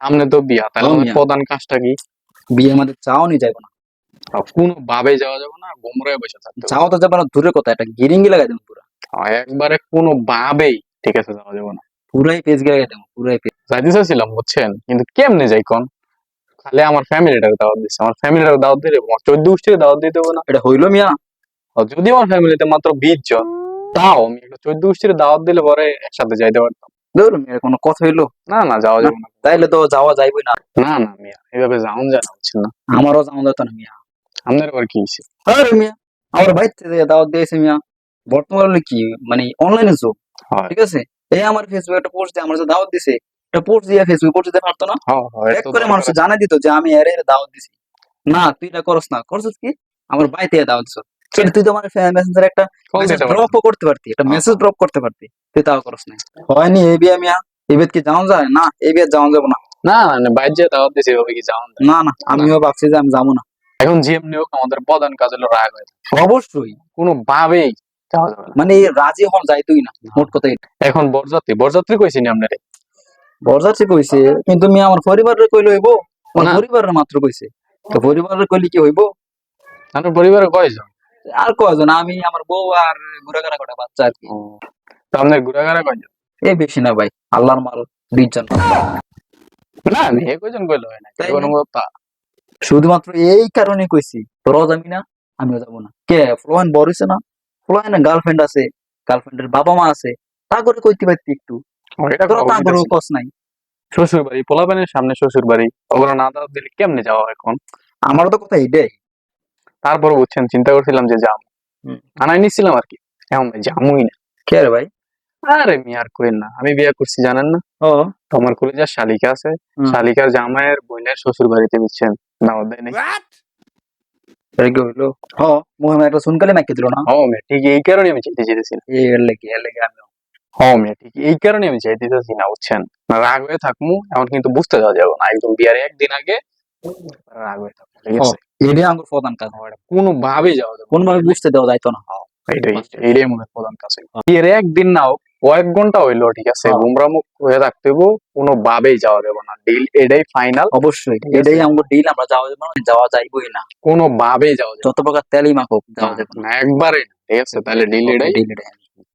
সামনে তো বিয়া তাহলে আমাদের প্রধান কাজটা কি? বিয়ে আমাদের চাও নি যাব না। কোনো ভাবে যাওয়া যাবে না গোমরায় বসে থাকতে চাও তো যাব না দূরে কথা একটা গিরিঙ্গি লাগাই দেবো পুরা। একবারে কোনো ভাবেই ঠিক আছে যাওয়া যাবে না। পুরাই পেজ লাগাই দেবো পুরাই পেজ যাইতে চাইছিলাম বুঝছেন? কিন্তু কেমনে যাই কোন? খালি আমার ফ্যামিলিটাকে দাওয়াত দিচ্ছে আমার ফ্যামিলিটাকে দাওয়াত দিলে চোদ্দ গোষ্ঠীকে দাওয়াত দিতে হবে না। এটা হইল মিয়া। যদি আমার ফ্যামিলিতে মাত্র বিশ জন তাও আমি একটা চোদ্দ গোষ্ঠীর দাওয়াত দিলে পরে একসাথে যাইতে পারতাম। ধরো মিয়া কোনো কথা হইল? না না যাওয়া যাবে না। তাইলে তো যাওয়া যাইবই না। না না মিয়া এভাবে যাওন যায় না বুঝছেন না? আমারও যাওয়া যেত না মিয়া। আপনার আবার কি হয়েছে? আরে মিয়া আমার বাইর থেকে দাওয়াত দিয়েছে মিয়া। বর্তমানে কি মানে অনলাইনে যুগ ঠিক আছে? এই আমার ফেসবুকে একটা পোস্ট দিয়ে আমার যে দাওয়াত দিছে একটা পোস্ট দিয়ে ফেসবুকে পোস্ট দিতে পারতো না? এক করে মানুষ। জানাই দিত যে আমি এর এর দাওয়াত দিছি। না তুই এটা করস না করছিস কি? আমার বাই থেকে দাওয়াত দিছ। তুই তো আমার মেসেঞ্জারে একটা মেসেজ ড্রপও করতে পারতি একটা হ্যাঁ, মেসেজ ড্রপ করতে পারতি। তুই তাও করস না হয়নি বিয়ে মিয়া এই কি যাওয়া যায়? না এই বিয়ে যাওয়া যাব না। না না না বাইরে যে দাওয়াত দিছে এভাবে কি যাওন যায়? না না আমিও ভাবছি যে আমি যাব না। এখন যেমনি হোক আমাদের প্রধান কাজ হলো রাগ হয়। অবশ্যই। কোনো ভাবেই যাওয়া মানে রাজি হন যাইতোই না মোট কথা এটা। এখন বরযাত্রী বরযাত্রী কইছি নি আপনারে? বরযাত্রী কইছে কিন্তু মিয়া আমার পরিবারের কইলে হইব? না। পরিবারের মাত্র কইছে। তো পরিবারের কইলে কি হইব? আপনার পরিবারে কয়জন? আর কয়জন? আমি আমার বউ আর ঘুরাঘারা কটা বাচ্চা আর কি। আপনার ঘুরাঘারা কয়জন? এই বেশি না ভাই আল্লাহর মাল বিশজন। না মেয়ে কয়জন কইলো হয় না শুধুমাত্র এই কারণে কইছি তোরাও যাবি না আমিও যাব না। কে ফ্লোহান বড় হইছে না? ফ্লোহানের গার্লফ্রেন্ড আছে গার্লফ্রেন্ডের বাবা মা আছে তা করে কইতে পারতি একটু। তা করে কস নাই। শ্বশুর বাড়ি পোলাপানের সামনে শ্বশুর বাড়ি ওগুলো না দাওয়াত দিলে কেমনে যাওয়া এখন? আমারও তো কথা এইটাই। তারপর বুঝছেন চিন্তা করছিলাম যে যাম হুম। আনাই নিছিলাম আর কি। এখন ভাই যামুই না। কে রে ভাই? আরে মিয়ার কইন না। আমি বিয়ে করছি জানেন না? ও। তো আমার কলেজের শালিকা আছে। শালিকার জামাইয়ের বোনের শ্বশুর বাড়িতে বুঝছেন দাওয়াত দেয় নাই। এটা কি হইল? হ মোহাম্মদ একটা শুনকালে মাইকে দিল না? ও মেয়ে ঠিক এই কারণে আমি চাইতে চেয়েছিলাম এই এর লেগে এর লেগে আমি। ও মেয়ে ঠিক এই কারণে আমি চাইতে চাচ্ছি না বুঝছেন? না রাগ হয়ে থাকমু এখন কিন্তু বুঝতে যাওয়া যাবে না। একদম বিয়ার একদিন আগে রাগ হয়ে থাকব ঠিক আছে? এটাই আমার প্রধান কাজ। কোনো ভাবে যাওয়া যাবে কোনোভাবে বুঝতে দেওয়া যাইতো না। প্রধান কাজ। একদিন নাও কয়েক ঘণ্টা হইল ঠিক আছে? হ্যাঁ। মুখ হয়ে থাকতে হইবো, কোনো ভাবেই যাওয়া যাবে না। ডিল এটাই ফাইনাল অবশ্যই এটাই ডিল আমরা যাওয়া যাবে না যাওয়া যাইবই না। কোনো ভাবেই যাওয়া যত প্রকার তেলই মাখুক যাওয়া। যাবে না। একবারে ঠিক আছে? তাহলে ডিল এটাই। ডিল এটাই।